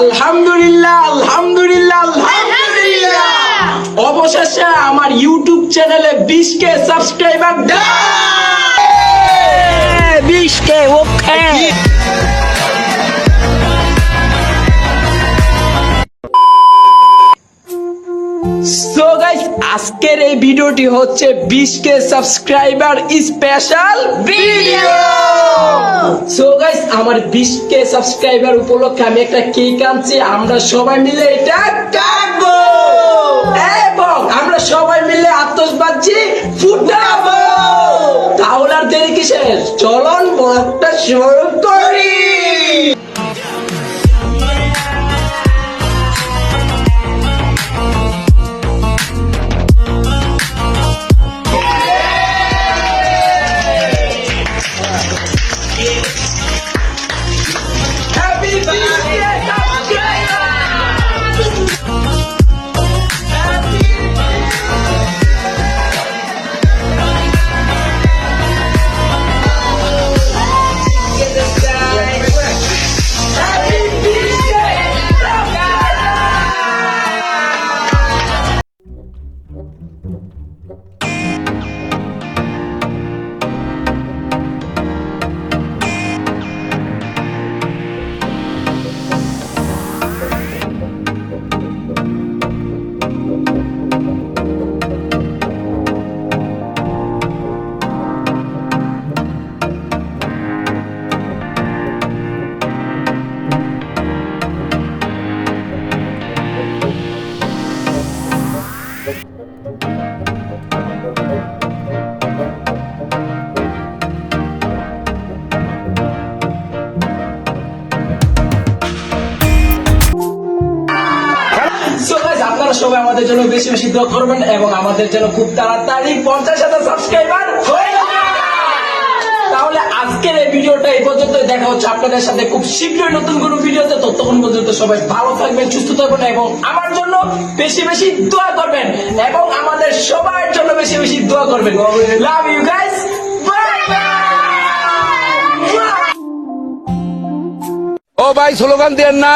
আলহামদুলিল্লাহ আলহামদুলিল্লাহ আলহামদুলিল্লাহ। অবশেষে আমার ইউটিউব চ্যানেলে বিশ কে সাবস্ক্রাইবার বিশ কে ওকে। সো গাইস আজকের এই ভিডিওটি হচ্ছে 20 K subscriber special video so guys আমার 20 কে সাবস্ক্রাইবার উপলক্ষে আমি একটা কেক আনছি, আমরা সবাই মিলে এটা কাটবো! এবং আমরা সবাই মিলে আতশবাজি ফুটাবো! তাহলে আর দেরি কিসের? চলন ব্লগটা শুরু করি। আপনারা সবাই আমাদের জন্য বেশি বেশি দোয়া করবেন এবং আমাদের জন্য খুব তাড়াতাড়ি পঞ্চাশ হাজার সাবস্ক্রাইবার হয়ে। তাহলে আজকের এই ভিডিওটা এই পর্যন্ত দেখা হচ্ছে আপনাদের সাথে খুব শীঘ্রই নতুন কোনো ভিডিওতে। ততক্ষণ পর্যন্ত সবাই ভালো থাকবেন, সুস্থ থাকবেন এবং আমার জন্য বেশি বেশি দোয়া করবেন এবং আমাদের সবার জন্য বেশি বেশি দোয়া করবেন। লাভ ইউ গাইস ও ভাই, স্লোগান দেন না।